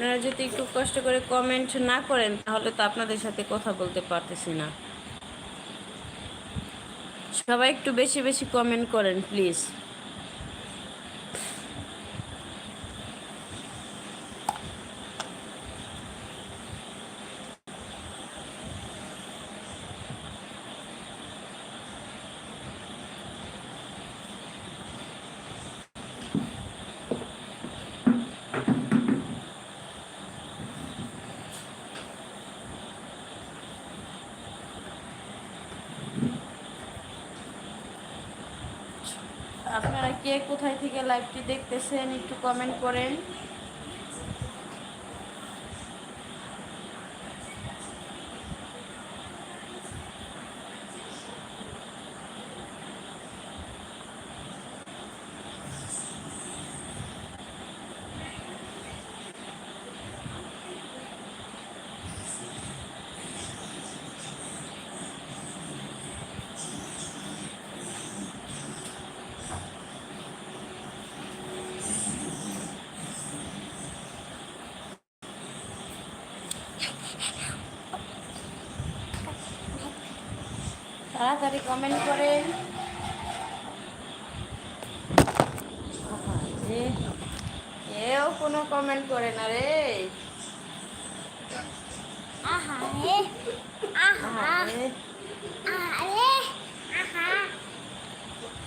আপনারা যদি একটু কষ্ট করে কমেন্ট না করেন, তাহলে তো আপনাদের সাথে কথা বলতে পারতেছি না। সবাই একটু বেশি বেশি কমেন্ট করেন প্লিজ আপনারা কে কোথায় থেকে লাইভটি দেখতেছেন একটু কমেন্ট করেন। তাড়াতাড়ি কমেন্ট করেন কেউ কোনো কমেন্ট করে না রে।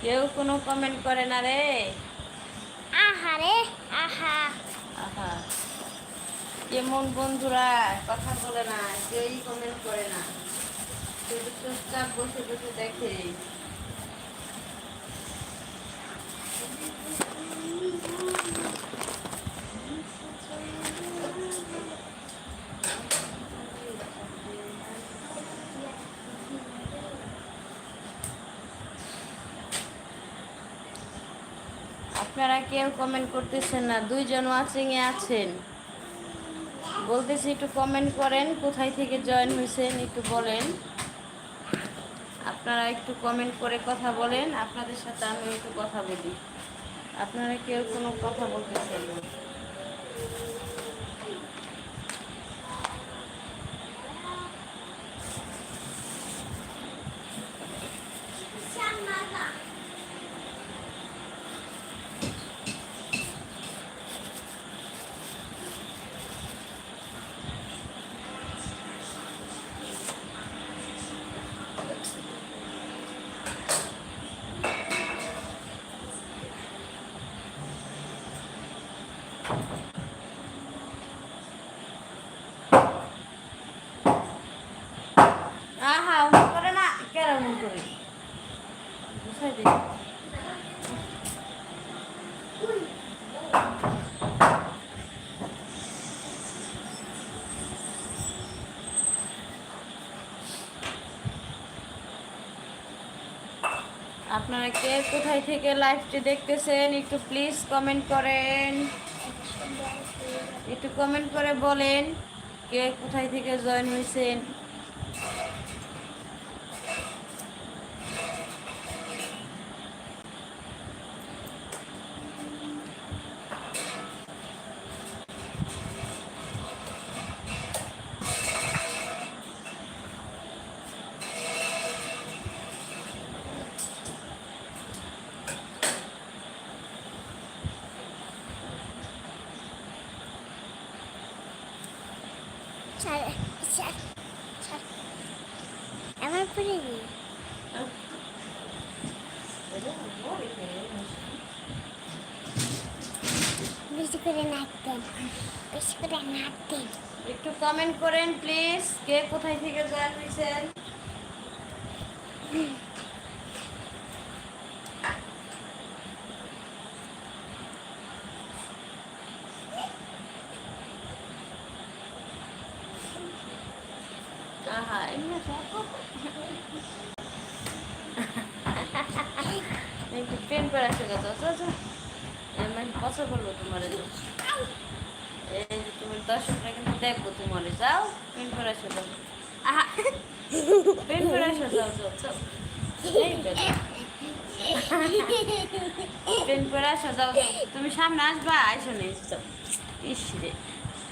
কেউ কোনো কমেন্ট করে না রে। আহারে আহা। আহা কেমন বন্ধুরা কথা বলে না কেউই কমেন্ট করে না। আপনারা কেউ কমেন্ট করতেছেন না, দুইজন ওয়াচিং এ আছেন। বলতেছি একটু কমেন্ট করেন, কোথায় থেকে জয়েন হয়েছেন, একটু বলেন। আপনারা একটু কমেন্ট করে কথা বলেন, আপনাদের সাথে আমি একটু কথা বলি। আপনারা কেউ কোনো কথা বলতে না আপনারা কে কোথায় থেকে লাইভটি দেখতেছেন একটু প্লিজ কমেন্ট করেন। একটু কমেন্ট করে বলেন কে কোথায় থেকে জয়েন হয়েছেন। আমার পরে নি বেশি করে নাচতেন বেশি করে নাচতেন একটু কমেন্ট করেন প্লিজ কে কোথায় থেকে জয়েন হয়েছেন? একটু প্রেম করে আসে গেছে এমন পছন্দ করল তোমার এই যে তুমি দর্শকরা কিন্তু দেখব তোমার যাও প্রেম করে আসো যাও প্রেম করে আসো যাও যাও দেখো। করে আসো সামনে আসবা আইসো নে ইস রে